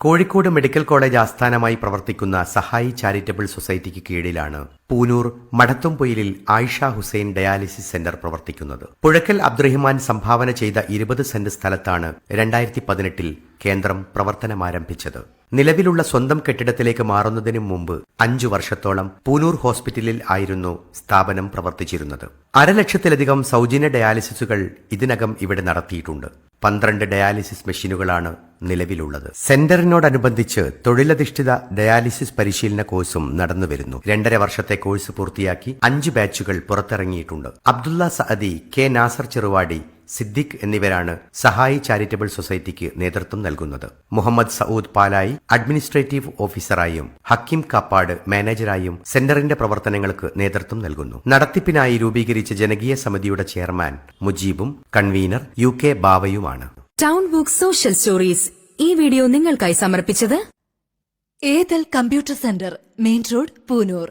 Kozhikode medical college ആസ്ഥാനമായി പ്രവർത്തിക്കുന്ന സഹായി ചാരിറ്റബിൾ സൊസൈറ്റിക്ക് കീഴിലാണ് പൂനൂർ മടത്തുംപൊയിലിൽ ആയിഷ ഹുസൈൻ ഡയാലിസിസ് സെന്റർ പ്രവർത്തിക്കുന്നത്. പുഴക്കൽ അബ്ദുറഹിമാൻ സംഭാവന ചെയ്ത ഇരുപത് സെന്റ് സ്ഥലത്താണ് രണ്ടായിരത്തി പതിനെട്ടിൽ കേന്ദ്രം പ്രവർത്തനമാരംഭിച്ചത്. നിലവിലുള്ള സ്വന്തം കെട്ടിടത്തിലേക്ക് മാറുന്നതിനു മുമ്പ് അഞ്ചു വർഷത്തോളം പൂനൂർ ഹോസ്പിറ്റലിൽ ആയിരുന്നു സ്ഥാപനം പ്രവർത്തിച്ചിരുന്നത്. അരലക്ഷത്തിലധികം സൗജന്യ ഡയാലിസിസുകൾ ഇതിനകം ഇവിടെ നടത്തിയിട്ടുണ്ട്. പന്ത്രണ്ട് ഡയാലിസിസ് മെഷീനുകളാണ് നിലവിലുള്ളത്. സെന്ററിനോടനുബന്ധിച്ച് തൊഴിലധിഷ്ഠിത ഡയാലിസിസ് പരിശീലന കോഴ്സും നടന്നുവരുന്നു. രണ്ടര വർഷത്തെ കോഴ്സ് പൂർത്തിയാക്കി അഞ്ച് ബാച്ചുകൾ പുറത്തിറങ്ങിയിട്ടുണ്ട്. അബ്ദുള്ള സഅദി കെ നാസർ ചെറുവാടി സിദ്ദിഖ് എന്നിവരാണ് സഹായി ചാരിറ്റബിൾ സൊസൈറ്റിക്ക് നേതൃത്വം നൽകുന്നത്. മുഹമ്മദ് സഊദ് പാലായി അഡ്മിനിസ്ട്രേറ്റീവ് ഓഫീസറായും ഹക്കിം കാപ്പാട് മാനേജറായും സെന്ററിന്റെ പ്രവർത്തനങ്ങൾക്ക് നേതൃത്വം നൽകുന്നു. നടത്തിപ്പിനായി രൂപീകരിച്ച ജനകീയ സമിതിയുടെ ചെയർമാൻ മുജീബും കൺവീനർ യു കെ ബാവയുമാണ്. ടൗൺ ബുക്ക് സോഷ്യൽ സ്റ്റോറീസ് ഈ വീഡിയോ നിങ്ങൾക്കായി സമർപ്പിച്ചത് ഏതൽ computer centre main road Poonoor.